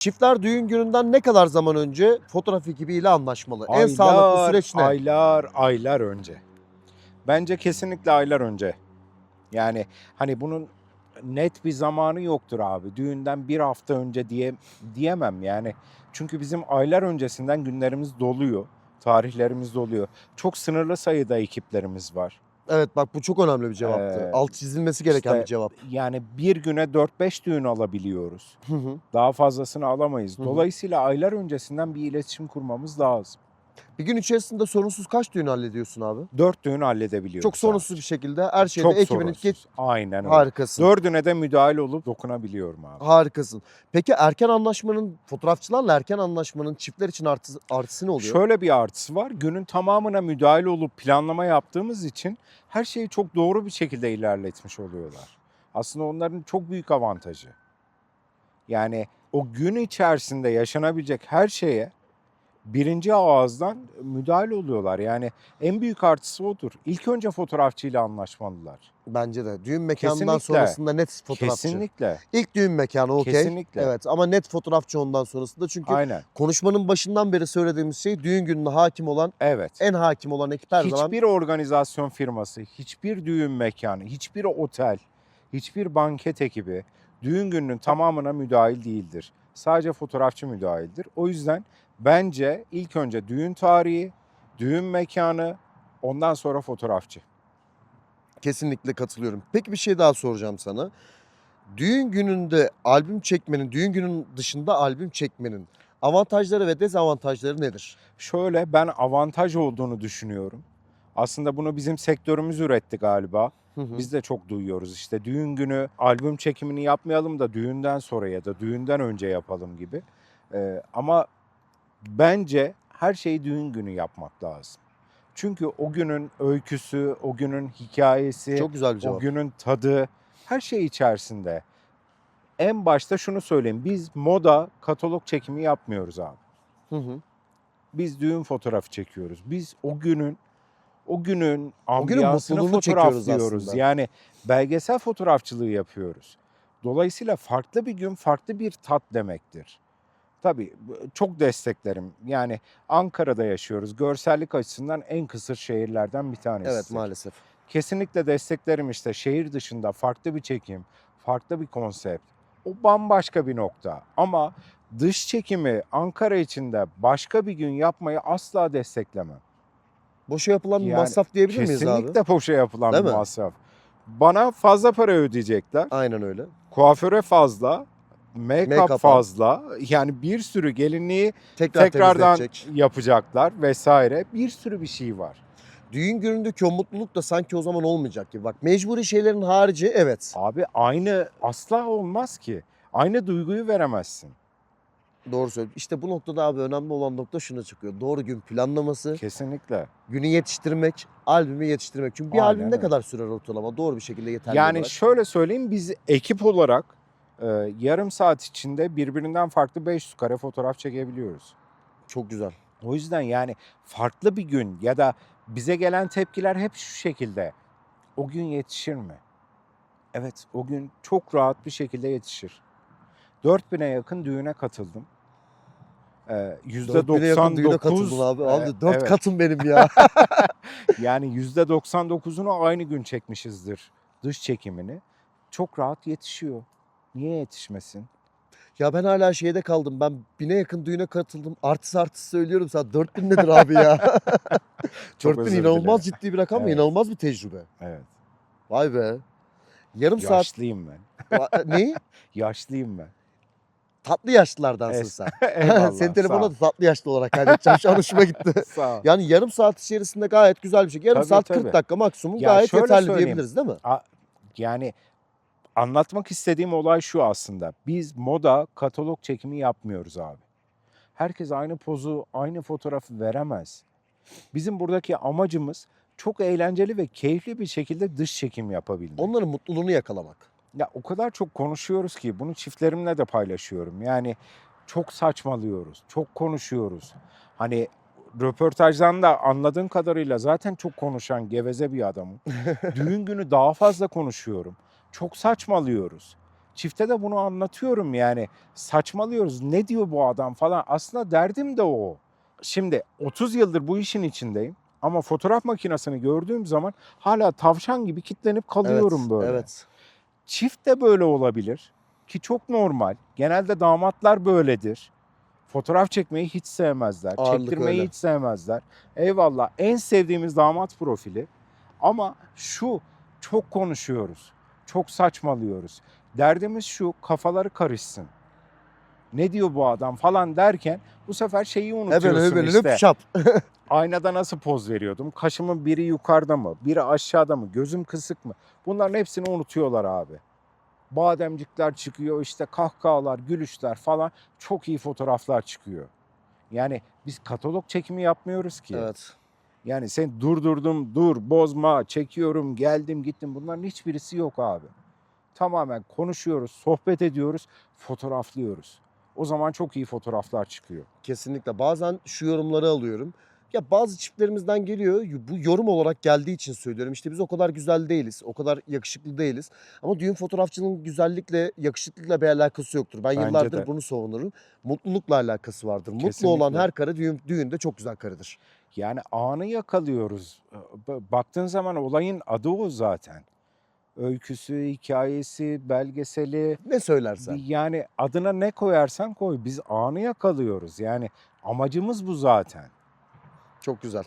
Çiftler düğün gününden ne kadar zaman önce fotoğraf ekibiyle anlaşmalı? en sağlıklı süreç ne? Aylar, aylar önce. Bence kesinlikle aylar önce. Yani hani bunun net bir zamanı yoktur abi. Düğünden bir hafta önce diye diyemem yani. Çünkü bizim aylar öncesinden günlerimiz doluyor. Tarihlerimiz doluyor. Çok sınırlı sayıda ekiplerimiz var. Evet bak bu çok önemli bir cevaptı. Ee, Alt çizilmesi gereken işte- bir cevap. Yani bir güne 4-5 düğün alabiliyoruz. Hı hı. Daha fazlasını alamayız. Hı hı. Dolayısıyla aylar öncesinden bir iletişim kurmamız lazım. Bir gün içerisinde sorunsuz kaç düğün hallediyorsun abi? 4 düğün halledebiliyoruz. Çok sorunsuz bir şekilde her şeyde Çok ekibinin sorunsuz. Aynen öyle. Harikasın. Dördüne de müdahale olup dokunabiliyorum abi. Harikasın. Peki erken anlaşmanın, fotoğrafçılarla erken anlaşmanın çiftler için artı, artısı ne oluyor? Şöyle bir artısı var. Günün tamamına müdahale olup planlama yaptığımız için her şeyi çok doğru bir şekilde ilerletmiş oluyorlar. Aslında onların çok büyük avantajı. Yani o gün içerisinde yaşanabilecek her şeye birinci ağızdan müdahale oluyorlar. Yani en büyük artısı odur. İlk önce fotoğrafçıyla anlaşmalılar. Bence de. Düğün mekanından Kesinlikle. sonrasında net fotoğrafçı. Kesinlikle. İlk düğün mekanı okey. Kesinlikle. Evet ama net fotoğrafçı ondan sonrasında. Çünkü Aynen. konuşmanın başından beri söylediğimiz şey düğün gününe hakim olan, Evet. en hakim olan ekip her zaman hiçbir organizasyon firması, hiçbir düğün mekanı, hiçbir otel, hiçbir banket ekibi düğün gününün tamamına müdahil değildir. Sadece fotoğrafçı müdahildir. O yüzden bence ilk önce düğün tarihi, düğün mekanı, ondan sonra fotoğrafçı. Kesinlikle katılıyorum. Peki bir şey daha soracağım sana. Düğün gününde albüm çekmenin, düğün günün dışında albüm çekmenin avantajları ve dezavantajları nedir? Şöyle ben avantaj olduğunu düşünüyorum. Aslında bunu bizim sektörümüz üretti galiba. Hı hı. Biz de çok duyuyoruz işte düğün günü albüm çekimini yapmayalım da düğünden sonra ya da düğünden önce yapalım gibi. Ee, ama bence her şeyi düğün günü yapmak lazım. Çünkü o günün öyküsü, o günün hikayesi, Çok güzel bir o cevap. günün tadı her şey içerisinde. En başta şunu söyleyeyim. Biz moda katalog çekimi yapmıyoruz abi. Hı hı. Biz düğün fotoğrafı çekiyoruz. Biz o günün o günün O günün ambiyansını fotoğraflıyoruz. aslında. Yani belgesel fotoğrafçılığı yapıyoruz. Dolayısıyla farklı bir gün farklı bir tat demektir. Tabii çok desteklerim. Yani Ankara'da yaşıyoruz. Görsellik açısından en kısır şehirlerden bir tanesi. Evet maalesef. Kesinlikle desteklerim işte şehir dışında farklı bir çekim, farklı bir konsept. O bambaşka bir nokta. Ama dış çekimi Ankara içinde başka bir gün yapmayı asla desteklemem. Boşa yapılan bir Yani masraf diyebilir miyiz abi? Kesinlikle boşa yapılan Değil bir mi? masraf. Bana fazla para ödeyecekler. Aynen öyle. Kuaföre fazla, make-up Make-up'a. fazla. Yani bir sürü gelinliği Tekrar tekrardan temizletecek. yapacaklar vesaire. Bir sürü bir şey var. Düğün günündeki o mutluluk da sanki o zaman olmayacak gibi. Bak mecburi şeylerin harici evet. Abi aynı asla olmaz ki. Aynı duyguyu veremezsin. Doğru söylüyorsun. İşte bu noktada abi önemli olan nokta şuna çıkıyor. Doğru gün planlaması, Kesinlikle. günü yetiştirmek, albümü yetiştirmek. Çünkü bir Aynen albüm ne öyle. kadar sürer ortalama? Doğru bir şekilde yeterli Yani olarak. şöyle söyleyeyim biz ekip olarak e, yarım saat içinde birbirinden farklı 500 kare fotoğraf çekebiliyoruz. Çok güzel. O yüzden yani farklı bir gün ya da bize gelen tepkiler hep şu şekilde. O gün yetişir mi? Evet o gün çok rahat bir şekilde yetişir. 4000'e yakın düğüne katıldım. Ee, Dört bine yakın düğüne katıldın %99 abi. e, Abi dört evet. katım benim ya. yani %99'unu aynı gün çekmişizdir dış çekimini. Çok rahat yetişiyor. Niye yetişmesin? ya ben hala şeyde kaldım. Ben bine yakın düğüne katıldım. Artist artist söylüyorum sana. 4000 nedir abi ya? Çok 4000 özür inanılmaz dilerim. ciddi bir rakam ve Evet. inanılmaz bir tecrübe. Evet. Vay be. Yarım saat. Yaşlıyım ben. Va- ne? Yaşlıyım ben. Tatlı yaşlılardansın sen. Eyvallah, Senin ol. da tatlı yaşlı olarak kaydedeceğim. Şu an hoşuma gitti. Sağ ol. Yani yarım saat içerisinde gayet güzel bir şey. Yarım Tabii, saat tabii. 40 dakika maksimum Ya gayet şöyle yeterli söyleyeyim. diyebiliriz değil mi? Yani anlatmak istediğim olay şu aslında. Biz moda katalog çekimi yapmıyoruz abi. Herkes aynı pozu, aynı fotoğrafı veremez. Bizim buradaki amacımız çok eğlenceli ve keyifli bir şekilde dış çekim yapabilmek. Onların mutluluğunu yakalamak. Ya o kadar çok konuşuyoruz ki bunu çiftlerimle de paylaşıyorum. Yani çok saçmalıyoruz, çok konuşuyoruz. Hani röportajdan da anladığım kadarıyla zaten çok konuşan geveze bir adamım. Düğün günü daha fazla konuşuyorum. Çok saçmalıyoruz. Çifte de bunu anlatıyorum yani. Saçmalıyoruz. Ne diyor bu adam falan. Aslında derdim de o. Şimdi 30 yıldır bu işin içindeyim. Ama fotoğraf makinesini gördüğüm zaman hala tavşan gibi kitlenip kalıyorum evet, böyle. Evet. Çift de böyle olabilir ki çok normal. Genelde damatlar böyledir. Fotoğraf çekmeyi hiç sevmezler. Ağırlık çektirmeyi öyle. hiç sevmezler. Eyvallah en sevdiğimiz damat profili. Ama şu çok konuşuyoruz. Çok saçmalıyoruz. Derdimiz şu kafaları karışsın. Ne diyor bu adam falan derken bu sefer şeyi unutuyorsun Hebele hebele işte. şap. Aynada nasıl poz veriyordum? Kaşımın biri yukarıda mı? Biri aşağıda mı? Gözüm kısık mı? Bunların hepsini unutuyorlar abi. Bademcikler çıkıyor işte kahkahalar, gülüşler falan çok iyi fotoğraflar çıkıyor. Yani biz katalog çekimi yapmıyoruz ki. Evet. Yani sen durdurdum, dur, bozma, çekiyorum, geldim, gittim. Bunların hiçbirisi yok abi. Tamamen konuşuyoruz, sohbet ediyoruz, fotoğraflıyoruz. O zaman çok iyi fotoğraflar çıkıyor. Kesinlikle. Bazen şu yorumları alıyorum. Ya bazı çiftlerimizden geliyor. Bu yorum olarak geldiği için söylüyorum. İşte biz o kadar güzel değiliz. O kadar yakışıklı değiliz. Ama düğün fotoğrafçılığının güzellikle, yakışıklıkla bir alakası yoktur. Ben Bence yıllardır de. bunu savunurum. Mutlulukla alakası vardır. Mutlu Kesinlikle. olan her karı düğün, düğünde çok güzel karıdır. Yani anı yakalıyoruz. B- Baktığın zaman olayın adı o zaten. Öyküsü, hikayesi, belgeseli. Ne söylersen. Yani adına ne koyarsan koy. Biz anı yakalıyoruz. Yani amacımız bu zaten. Çok güzel.